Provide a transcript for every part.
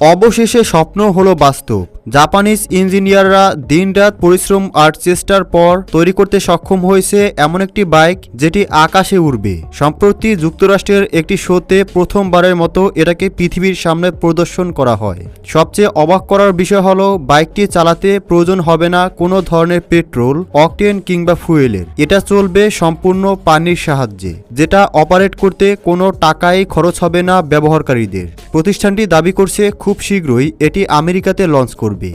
অবশেষে স্বপ্ন হলো বাস্তব। জাপানিজ ইঞ্জিনিয়াররা দিনরাত পরিশ্রম আর চেষ্টার পর তৈরি করতে সক্ষম হয়েছে এমন একটি বাইক যেটি আকাশে উড়বে। সম্প্রতি যুক্তরাষ্ট্রের একটি শোতে প্রথমবারের মতো এটাকে পৃথিবীর সামনে প্রদর্শন করা হয়। সবচেয়ে অবাক করার বিষয় হলো, বাইকটি চালাতে প্রয়োজন হবে না কোনো ধরনের পেট্রোল, অকটেন কিংবা ফুয়েলের। এটা চলবে সম্পূর্ণ পানির সাহায্যে, যেটা অপারেট করতে কোনো টাকাই খরচ হবে না ব্যবহারকারীদের। প্রতিষ্ঠানটি দাবি করছে খুব শীঘ্রই এটি আমেরিকাতে লঞ্চ করবে।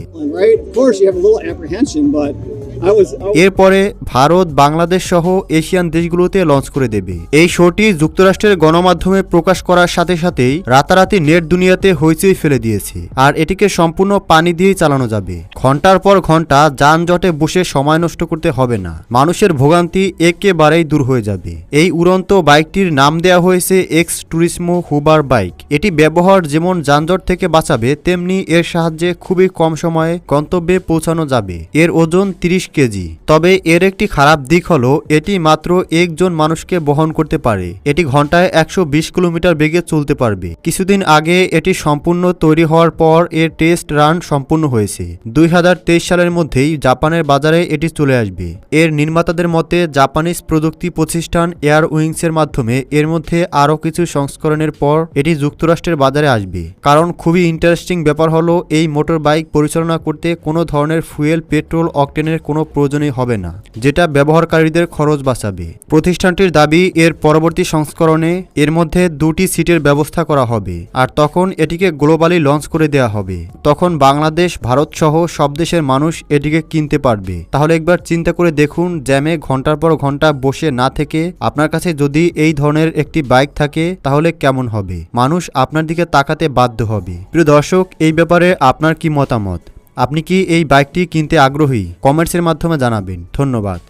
এরপরে ভারত, বাংলাদেশ সহ এশিয়ান দেশগুলোতে লঞ্চ করে দেবে। এই শোটি যুক্তরাষ্ট্রের গণমাধ্যমে প্রকাশ করার সাথে সাথেই রাতারাতি নেট দুনিয়াতে হইচই ফেলে দিয়েছে, আর এটিকে সম্পূর্ণ পানি দিয়েই চালানো যাবে। ঘণ্টার পর ঘণ্টা যানজটে বসে সময় নষ্ট করতে হবে না। মানুষের ভোগান্তি একেবারেই দূর হয়ে যাবে। এই উড়ন্ত বাইকটির নাম দেওয়া হয়েছে এক্স ট্যুরিসমো হুবার বাইক এটি ব্যবহার যেমন যানজট থেকে বাঁচাবে, তেমনি এর সাহায্যে খুবই কম সময়ে গন্তব্যে পৌঁছানো যাবে। এর ওজন তিরিশ কেজি। তবে এর একটি খারাপ দিক হলো, এটি মাত্র একজন মানুষকে বহন করতে পারে। এটি ঘন্টায় একশো বিশ কিলোমিটার বেগে চলতে পারবে। কিছুদিন আগে এটি সম্পূর্ণ তৈরি হওয়ার পর এর টেস্ট রান সম্পূর্ণ হয়েছে। দুই হাজার তেইশ সালের মধ্যেই জাপানের বাজারে এটি চলে আসবে। এর নির্মাতাদের মতে, জাপানিজ প্রযুক্তি প্রতিষ্ঠান এয়ার উইংসের মাধ্যমে এর মধ্যে আরও কিছু সংস্করণের পর এটি যুক্তরাষ্ট্রের বাজারে আসবে। কারণ খুবই ইন্টারেস্টিং ব্যাপার হলো, এই মোটর বাইক পরিচালনা করতে কোনো ধরনের ফুয়েল, পেট্রোল, অকটেনের কোনো প্রয়োজনই হবে না, যেটা ব্যবহারকারীদের খরচ বাঁচাবে। প্রতিষ্ঠানটির দাবি, এর পরবর্তী সংস্করণে এর মধ্যে দুটি সিটের ব্যবস্থা করা হবে, আর তখন এটিকে গ্লোবালি লঞ্চ করে দেওয়া হবে। তখন বাংলাদেশ, ভারত সহ সব দেশের মানুষ এটিকে কিনতে পারবে। তাহলে একবার চিন্তা করে দেখুন, জ্যামে ঘণ্টার পর ঘণ্টা বসে না থেকে আপনার কাছে যদি এই ধরনের একটি বাইক থাকে, তাহলে কেমন হবে? মানুষ আপনার দিকে তাকাতে বাধ্য হবে। প্রিয় দর্শক, এই ব্যাপারে আপনার কি মতামত? আপনি কি এই বাইকটি কিনতে আগ্রহী? কমেন্টসের মাধ্যমে জানাবেন। ধন্যবাদ।